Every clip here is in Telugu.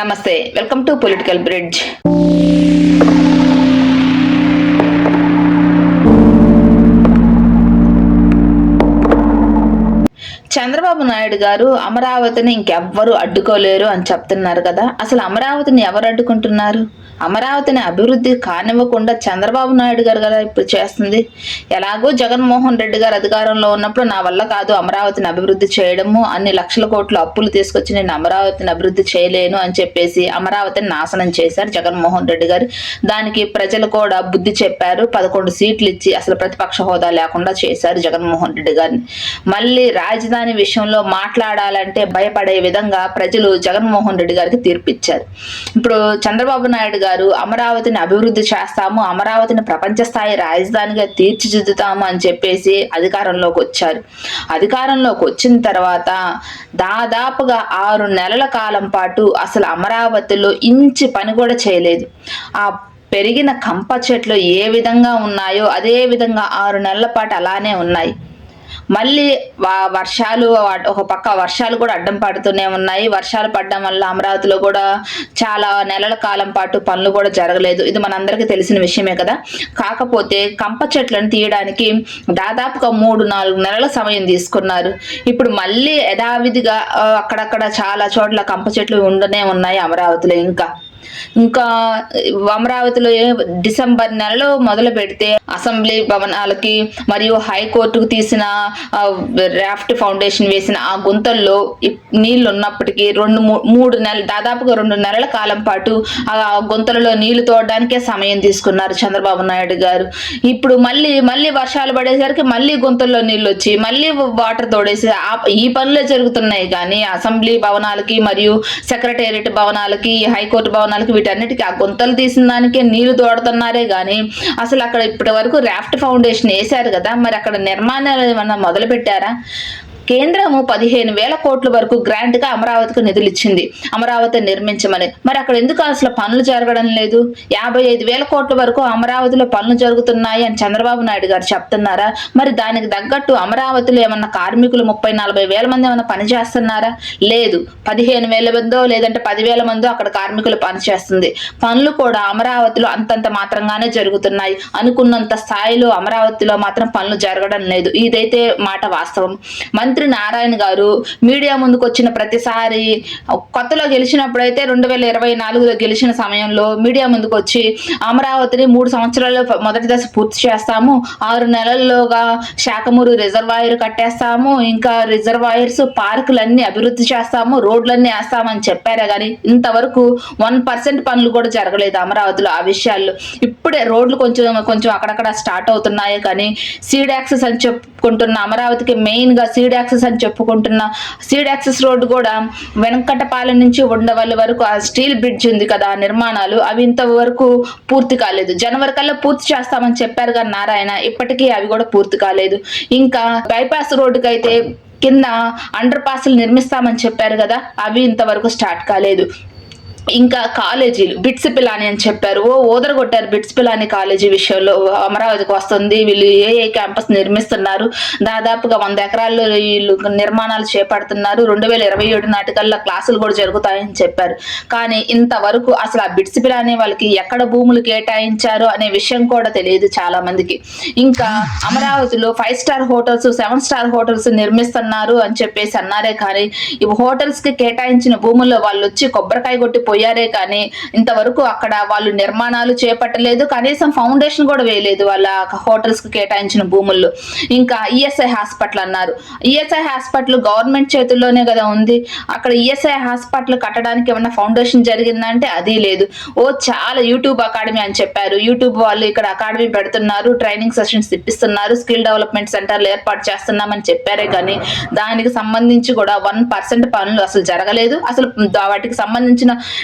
నమస్తే welcome to political bridge Chandrababu Naidu గారు అమరావతిని ఇంకెవ్వరు అడ్డుకోలేరు అని చెప్తున్నారు కదా. అసలు అమరావతిని ఎవరు అడ్డుకుంటున్నారు? అమరావతిని అభివృద్ధి కానివ్వకుండా చంద్రబాబు నాయుడు గారు కదా ఇప్పుడు చేస్తుంది. ఎలాగో జగన్మోహన్ రెడ్డి గారు అధికారంలో ఉన్నప్పుడు నా వల్ల కాదు అమరావతిని అభివృద్ధి చేయడము అన్ని లక్షల కోట్లు అప్పులు తీసుకొచ్చి నేను అమరావతిని అభివృద్ధి చేయలేను అని చెప్పేసి అమరావతిని నాశనం చేశారు జగన్మోహన్ రెడ్డి గారు. దానికి ప్రజలు కూడా బుద్ధి చెప్పారు. పదకొండు సీట్లు ఇచ్చి అసలు ప్రతిపక్ష హోదా లేకుండా చేశారు జగన్మోహన్ రెడ్డి గారిని. మళ్ళీ రాజధాని విషయంలో మాట్లాడాలంటే భయపడే విధంగా ప్రజలు జగన్మోహన్ రెడ్డి గారికి తీర్పిచ్చారు. ఇప్పుడు చంద్రబాబు నాయుడు గారు అమరావతిని అభివృద్ధి చేస్తాము అమరావతిని ప్రపంచ స్థాయి రాజధానిగా తీర్చిదిద్దుతాము అని చెప్పేసి అధికారంలోకి వచ్చారు. అధికారంలోకి వచ్చిన తర్వాత దాదాపుగా ఆరు నెలల కాలం పాటు అసలు అమరావతిలో ఇంచి పని కూడా చేయలేదు. ఆ పెరిగిన కంప చెట్లు ఏ విధంగా ఉన్నాయో అదే విధంగా ఆరు నెలల పాటు అలానే ఉన్నాయి. మళ్ళీ వర్షాలు ఒక పక్క వర్షాలు కూడా అడ్డం పడుతూనే ఉన్నాయి. వర్షాలు పడడం వల్ల అమరావతిలో కూడా చాలా నెలల కాలం పాటు పనులు కూడా జరగలేదు. ఇది మనందరికీ తెలిసిన విషయమే కదా. కాకపోతే కంప చెట్లను తీయడానికి దాదాపుగా మూడు నాలుగు నెలల సమయం తీసుకున్నారు. ఇప్పుడు మళ్ళీ యథావిధిగా అక్కడక్కడ చాలా చోట్ల కంప చెట్లు ఉండనే ఉన్నాయి అమరావతిలో ఇంకా. ఇంకా అమరావతిలో ఏ- డిసెంబర్ నెలలో మొదలు పెడితే అసెంబ్లీ భవనాలకి మరియు హైకోర్టుకు తీసిన రాఫ్ట్ ఫౌండేషన్ వేసిన ఆ గుంతల్లో నీళ్ళు ఉన్నప్పటికీ రెండు మూడు నెలలు దాదాపుగా రెండు నెలల కాలం పాటు ఆ గుంతలలో నీళ్ళు తోడడానికే సమయం తీసుకున్నారు చంద్రబాబు నాయుడు గారు. ఇప్పుడు మళ్ళీ మళ్ళీ వర్షాలు పడేసరికి మళ్ళీ గుంతల్లో నీళ్ళు వచ్చి మళ్ళీ వాటర్ తోడేసి ఈ పనులే జరుగుతున్నాయి. కానీ అసెంబ్లీ భవనాలకి మరియు సెక్రటేరియట్ భవనాలకి హైకోర్టు భవనాలకి వీటన్నిటికీ ఆ గుంతలు తీసిన దానికే నీళ్ళు తోడుతున్నారే కానీ అసలు అక్కడ ఇప్పటి వరకు రాఫ్ట్ ఫౌండేషన్ వేశారు కదా మరి అక్కడ నిర్మాణాలు ఏమన్నా మొదలు పెట్టారా కేంద్రము పదిహేను వేల కోట్ల వరకు గ్రాంట్గా అమరావతికి నిధులు ఇచ్చింది అమరావతి నిర్మించమని. మరి అక్కడ ఎందుకు అసలు పనులు జరగడం లేదు? యాభై ఐదు వేల కోట్ల వరకు అమరావతిలో పనులు జరుగుతున్నాయి అని చంద్రబాబు నాయుడు గారు చెప్తున్నారా? మరి దానికి తగ్గట్టు అమరావతిలో ఏమన్నా కార్మికులు ముప్పై నలభై వేల మంది ఏమన్నా పని చేస్తున్నారా? లేదు. పదిహేను వేల మందో లేదంటే పదివేల మందో అక్కడ కార్మికులు పనిచేస్తుంది పనులు కూడా అమరావతిలో అంతంత మాత్రంగానే జరుగుతున్నాయి. అనుకున్నంత స్థాయిలో అమరావతిలో మాత్రం పనులు జరగడం లేదు. ఇదైతే మాట వాస్తవం. మంత్రి నారాయణ గారు మీడియా ముందుకు వచ్చిన ప్రతిసారి కొత్తలో గెలిచినప్పుడైతే రెండు వేల ఇరవై నాలుగులో గెలిచిన సమయంలో మీడియా ముందుకు వచ్చి అమరావతిని మూడు సంవత్సరాల్లో మొదటి దశ పూర్తి చేస్తాము ఆరు నెలల్లోగా శాఖమూరు రిజర్వాయర్ కట్టేస్తాము ఇంకా రిజర్వాయర్స్ పార్కులన్నీ అభివృద్ధి చేస్తాము రోడ్లన్నీ వేస్తామని చెప్పారే కానీ ఇంతవరకు వన్ పర్సెంట్ పనులు కూడా జరగలేదు అమరావతిలో ఆ విషయాల్లో. ఇప్పుడే రోడ్లు కొంచెం కొంచెం అక్కడక్కడ స్టార్ట్ అవుతున్నాయి కానీ సీడ్ యాక్సెస్ అని చెప్పుకుంటున్న అమరావతికి మెయిన్గా సీడ్ యాక్సెస్ అని చెప్పుకుంటున్న సీడ్ యాక్సెస్ రోడ్డు కూడా వెనకటపాలెం నుంచి ఉండవల్లి వరకు ఆ స్టీల్ బ్రిడ్జ్ ఉంది కదా ఆ నిర్మాణాలు అవి ఇంతవరకు పూర్తి కాలేదు. జనవరి కల్లా పూర్తి చేస్తామని చెప్పారు కానీ నారాయణ ఇప్పటికీ అవి కూడా పూర్తి కాలేదు. ఇంకా బైపాస్ రోడ్డుకి అయితే కింద అండర్ పాస్లు నిర్మిస్తామని చెప్పారు కదా అవి ఇంతవరకు స్టార్ట్ కాలేదు. ఇంకా కాలేజీలు బిట్స్ పిలాని అని చెప్పారు. ఓ ఓదరగొట్టారు బిట్స్ పిలాని కాలేజీ విషయంలో. అమరావతికి వస్తుంది. వీళ్ళు ఏ ఏ క్యాంపస్ నిర్మిస్తున్నారు? దాదాపుగా వంద ఎకరాల్లో వీళ్ళు నిర్మాణాలు చేపడుతున్నారు. రెండు వేల ఇరవై ఏడు నాటికల్లా క్లాసులు కూడా జరుగుతాయని చెప్పారు. కానీ ఇంతవరకు అసలు ఆ బిట్స్ పిలాని వాళ్ళకి ఎక్కడ భూములు కేటాయించారు అనే విషయం కూడా తెలియదు చాలా మందికి ఇంకా అమరావతిలో five star hotels seven star hotels నిర్మిస్తున్నారు అని చెప్పేసి అన్నారే కానీ ఈ హోటల్స్కి కేటాయించిన భూముల్లో వాళ్ళు వచ్చి కొబ్బరికాయ కొట్టి పోయారే కానీ ఇంతవరకు అక్కడ వాళ్ళు నిర్మాణాలు చేపట్టలేదు. కనీసం ఫౌండేషన్ కూడా వేయలేదు వాళ్ళ హోటల్స్కు కేటాయించిన భూముల్లో ఇంకా ఈఎస్ఐ హాస్పిటల్ అన్నారు. ఈఎస్ఐ హాస్పిటల్ గవర్నమెంట్ చేతుల్లోనే కదా ఉంది. అక్కడ ఈఎస్ఐ హాస్పిటల్ కట్టడానికి ఏమన్నా ఫౌండేషన్ జరిగిందంటే అది లేదు. ఓ చాలా యూట్యూబ్ అకాడమీ అని చెప్పారు. యూట్యూబ్ వాళ్ళు ఇక్కడ అకాడమీ పెడుతున్నారు. ట్రైనింగ్ సెషన్స్ ఇప్పిస్తున్నారు. స్కిల్ డెవలప్మెంట్ సెంటర్లు ఏర్పాటు చేస్తున్నామని చెప్పారే కానీ దానికి సంబంధించి కూడా వన్ పర్సెంట్ పనులు అసలు జరగలేదు. అసలు వాటికి సంబంధించిన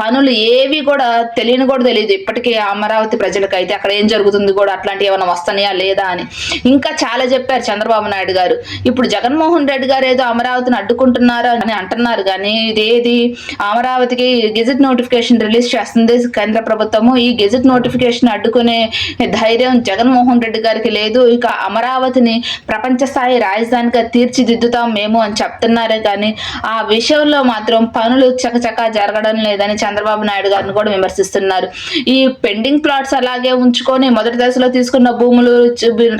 పనులు ఏవి కూడా తెలియని కూడా తెలియదు. ఇప్పటికీ అమరావతి ప్రజలకైతే అక్కడ ఏం జరుగుతుంది కూడా అట్లాంటివి ఏమైనా వస్తున్నాయా లేదా అని. ఇంకా చాలా చెప్పారు చంద్రబాబు నాయుడు గారు. ఇప్పుడు జగన్మోహన్ రెడ్డి గారు ఏదో అమరావతిని అడ్డుకుంటున్నారు అని అంటున్నారు కానీ ఇదేది? అమరావతికి గెజెట్ నోటిఫికేషన్ రిలీజ్ చేస్తుంది కేంద్ర ప్రభుత్వము. ఈ గెజెట్ నోటిఫికేషన్ అడ్డుకునే ధైర్యం జగన్మోహన్ రెడ్డి గారికి లేదు. ఇక అమరావతిని ప్రపంచ స్థాయి రాజధానిగా తీర్చిదిద్దుతాం మేము అని చెప్తున్నారే కానీ ఆ విషయంలో మాత్రం పనులు చకచకా జరగడం లేదని చంద్రబాబు నాయుడు గారిని కూడా విమర్శిస్తున్నారు. ఈ పెండింగ్ ప్లాట్స్ అలాగే ఉంచుకొని మొదటి దశలో తీసుకున్న భూములు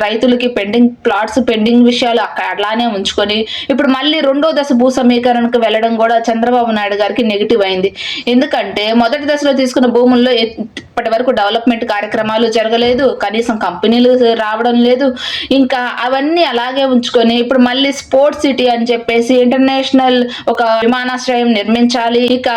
రైతులకి పెండింగ్ ప్లాట్స్ పెండింగ్ విషయాలు అక్కడ అలానే ఉంచుకొని ఇప్పుడు మళ్ళీ రెండో దశ భూ సమీకరణకు వెళ్ళడం కూడా చంద్రబాబు నాయుడు గారికి నెగిటివ్ అయింది. ఎందుకంటే మొదటి దశలో తీసుకున్న భూముల్లో ఇప్పటి వరకు డెవలప్మెంట్ కార్యక్రమాలు జరగలేదు. కనీసం కంపెనీలు రావడం లేదు. ఇంకా అవన్నీ అలాగే ఉంచుకొని ఇప్పుడు మళ్ళీ స్పోర్ట్స్ సిటీ అని చెప్పేసి ఇంటర్నేషనల్ ఒక విమానాశ్రయం నిర్మించాలి. ఇక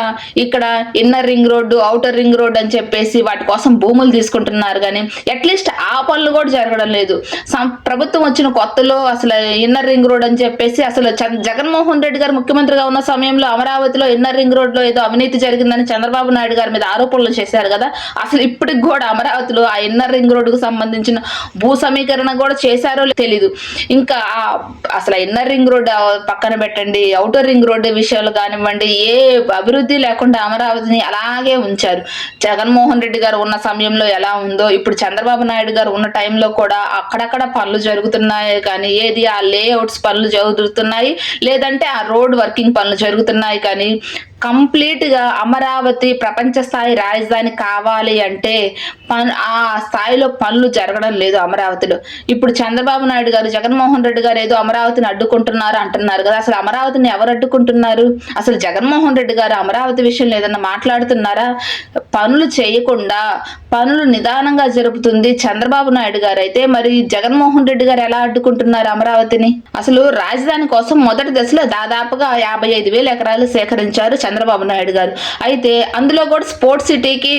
ఇక్కడ inner ring road outer ring road అని చెప్పేసి వాటి కోసం భూములు తీసుకుంటున్నారు కానీ అట్లీస్ట్ ఆ పనులు కూడా జరగడం లేదు. సం- ప్రభుత్వం వచ్చిన కొత్తలో అసలు ఇన్నర్ రింగ్ రోడ్ అని చెప్పేసి అసలు జగన్మోహన్ రెడ్డి గారు ముఖ్యమంత్రిగా ఉన్న సమయంలో అమరావతిలో ఇన్నర్ రింగ్ రోడ్లో ఏదో అవినీతి జరిగిందని చంద్రబాబు నాయుడు గారి మీద ఆరోపణలు చేశారు కదా అసలు ఇప్పటికి కూడా అమరావతిలో ఆ ఇన్నర్ రింగ్ రోడ్డుకు సంబంధించిన భూ సమీకరణ కూడా చేశారో తెలీదు. ఇంకా ఆ- అసలు ఇన్నర్ రింగ్ రోడ్ పక్కన పెట్టండి అవుటర్ రింగ్ రోడ్ విషయాలు కానివ్వండి ఏ అభివృద్ధి లేకుండా అమరావతి అమరావతిని అలాగే ఉంచారు. జగన్మోహన్ రెడ్డి గారు ఉన్న సమయంలో ఎలా ఉందో ఇప్పుడు చంద్రబాబు నాయుడు గారు ఉన్న టైంలో కూడా అక్కడక్కడ పనులు జరుగుతున్నాయి కానీ ఏది ఆ లేఅవుట్స్ పనులు జరుగుతున్నాయి లేదంటే ఆ రోడ్ వర్కింగ్ పనులు జరుగుతున్నాయి కానీ కంప్లీట్గా అమరావతి ప్రపంచ స్థాయి రాజధాని కావాలి అంటే పన్ ఆ స్థాయిలో పనులు జరగడం లేదు అమరావతిలో. ఇప్పుడు చంద్రబాబు నాయుడు గారు జగన్మోహన్ రెడ్డి గారు ఏదో అమరావతిని అడ్డుకుంటున్నారు అంటున్నారు కదా అసలు అమరావతిని ఎవరు అడ్డుకుంటున్నారు? అసలు జగన్మోహన్ రెడ్డి గారు అమరావతి విషయంలో ఏదన్నా మాట్లాడుతున్నారా? పనులు చేయకుండా పనులు నిదానంగా జరుపుతుంది చంద్రబాబు నాయుడు గారు అయితే మరి జగన్మోహన్ రెడ్డి గారు ఎలా అడ్డుకుంటున్నారు అమరావతిని? అసలు రాజధాని కోసం మొదటి దశలో దాదాపుగా యాభై ఐదు వేల ఎకరాలు సేకరించారు చంద్రబాబు నాయుడు గారు. అయితే అందులో కూడా స్పోర్ట్స్ సిటీకి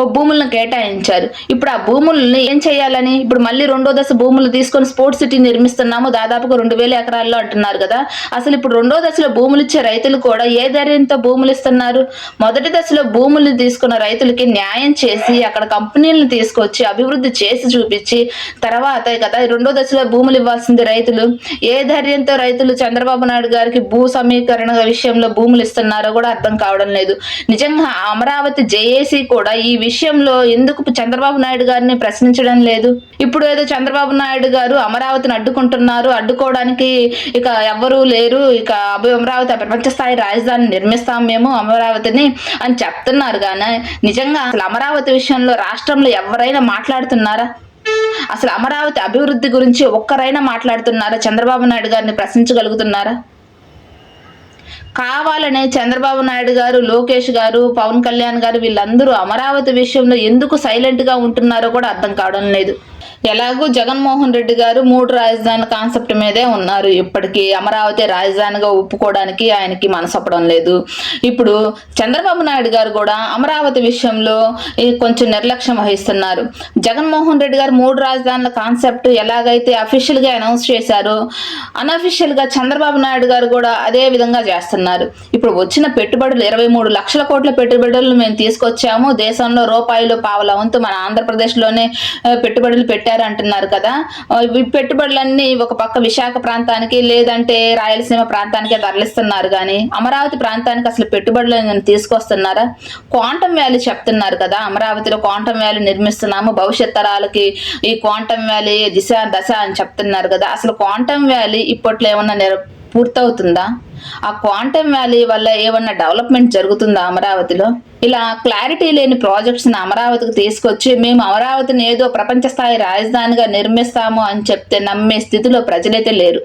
ఓ భూములను కేటాయించారు. ఇప్పుడు ఆ భూముల్ని ఏం చేయాలని? ఇప్పుడు మళ్ళీ రెండో దశ భూములు తీసుకొని స్పోర్ట్స్ సిటీ నిర్మిస్తున్నాము. దాదాపుగా రెండు వేల ఎకరాల్లో అంటున్నారు కదా. అసలు ఇప్పుడు రెండో దశలో భూములు ఇచ్చే రైతులు కూడా ఏ ధైర్యంతో భూములు ఇస్తున్నారు? మొదటి దశలో భూములు తీసుకున్న రైతులకి న్యాయం చేసి అక్కడ కంపెనీలను తీసుకొచ్చి అభివృద్ధి చేసి చూపించి తర్వాత కదా రెండో దశలో భూములు ఇవ్వాల్సింది రైతులు. ఏ ధైర్యంతో రైతులు చంద్రబాబు నాయుడు గారికి భూ సమీకరణ విషయంలో భూములు ఇస్తున్నారో కూడా అర్థం కావడం లేదు. నిజంగా అమరావతి జేఏసీ కూడా ఈ విషయంలో ఎందుకు చంద్రబాబు నాయుడు గారిని ప్రశ్నించడం లేదు? ఇప్పుడు ఏదో చంద్రబాబు నాయుడు గారు అమరావతిని అడ్డుకుంటున్నారు అడ్డుకోవడానికి ఇక ఎవ్వరూ లేరు ఇక అభి- అమరావతి ప్రపంచ స్థాయి రాజధాని నిర్మిస్తాం మేము అమరావతిని అని చెప్తున్నారు. కానీ నిజంగా అసలు అమరావతి విషయంలో రాష్ట్రంలో ఎవరైనా మాట్లాడుతున్నారా? అసలు అమరావతి అభివృద్ధి గురించి ఒక్కరైనా మాట్లాడుతున్నారా? చంద్రబాబు నాయుడు గారిని ప్రశ్నించగలుగుతున్నారా? కావాలనే చంద్రబాబు నాయుడు గారు లోకేష్ గారు పవన్ కళ్యాణ్ గారు వీళ్ళందరూ అమరావతి విషయంలో ఎందుకు సైలెంట్గా ఉంటున్నారో కూడా అర్థం కావడం లేదు. ఎలాగూ జగన్మోహన్ రెడ్డి గారు మూడు రాజధాని కాన్సెప్ట్ మీదే ఉన్నారు. ఇప్పటికీ అమరావతి రాజధానిగా ఒప్పుకోవడానికి ఆయనకి మనసపడం లేదు. ఇప్పుడు చంద్రబాబు నాయుడు గారు కూడా అమరావతి విషయంలో కొంచెం నిర్లక్ష్యం వహిస్తున్నారు. జగన్మోహన్ రెడ్డి గారు మూడు రాజధానుల కాన్సెప్ట్ ఎలాగైతే అఫీషియల్గా అనౌన్స్ చేశారో అన్అఫీషియల్గా చంద్రబాబు నాయుడు గారు కూడా అదే విధంగా చేస్తున్నారు. ఇప్పుడు వచ్చిన పెట్టుబడులు ఇరవై మూడు లక్షల కోట్ల పెట్టుబడులు మేము తీసుకొచ్చాము. దేశంలో రూపాయలు పావల వంతు మన ఆంధ్రప్రదేశ్లోనే పెట్టుబడులు పెట్టారు అంటున్నారు కదా ఈ పెట్టుబడులన్నీ ఒక పక్క విశాఖ ప్రాంతానికి లేదంటే రాయలసీమ ప్రాంతానికి తరలిస్తున్నారు కానీ అమరావతి ప్రాంతానికి అసలు పెట్టుబడులు తీసుకొస్తున్నారా? క్వాంటమ్ వ్యాలీ చెప్తున్నారు కదా అమరావతిలో క్వాంటమ్ వ్యాలీ నిర్మిస్తున్నాము భవిష్యత్ తరాలకి ఈ క్వాంటమ్ వ్యాలీ దిశ దశ అని చెప్తున్నారు కదా. అసలు క్వాంటమ్ వ్యాలీ ఇప్పట్లో ఏమన్నా పూర్తవుతుందా? ఆ క్వాంటమ్ వ్యాలీ వల్ల ఏమన్నా డెవలప్మెంట్ జరుగుతుందా అమరావతిలో? ఇలా క్లారిటీ లేని ప్రాజెక్ట్స్ని అమరావతికి తీసుకొచ్చి మేము అమరావతిని ఏదో ప్రపంచ స్థాయి రాజధానిగా నిర్మిస్తాము అని చెప్తే నమ్మే స్థితిలో ప్రజలైతే లేరు.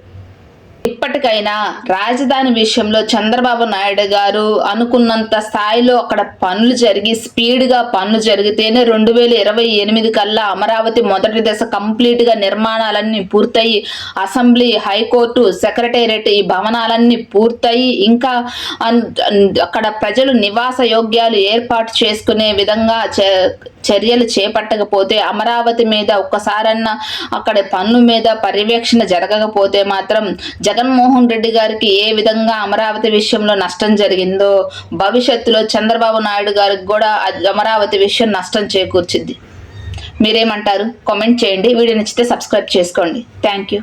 ఇప్పటికైనా రాజధాని విషయంలో చంద్రబాబు నాయుడు గారు అనుకున్నంత స్థాయిలో అక్కడ పనులు జరిగి స్పీడ్గా పనులు జరిగితేనే రెండు వేల ఇరవై ఎనిమిది కల్లా అమరావతి మొదటి దశ కంప్లీట్గా నిర్మాణాలన్నీ పూర్తయి అసెంబ్లీ హైకోర్టు సెక్రటేరియట్ ఈ భవనాలన్నీ పూర్తయి ఇంకా అన్- అక్కడ ప్రజలు నివాస యోగ్యాలు ఏర్పాటు చేసుకునే విధంగా చే- చర్యలు చేపట్టకపోతే అమరావతి మీద ఒక్కసారన్నా అక్కడ పన్ను మీద పర్యవేక్షణ జరగకపోతే మాత్రం జగన్మోహన్ రెడ్డి గారికి ఏ విధంగా అమరావతి విషయంలో నష్టం జరిగిందో భవిష్యత్తులో చంద్రబాబు నాయుడు గారికి కూడా అమరావతి విషయం నష్టం చేకూర్చింది మీరేమంటారు? కామెంట్ చేయండి. వీడియో నచ్చితే సబ్స్క్రైబ్ చేసుకోండి. Thank you.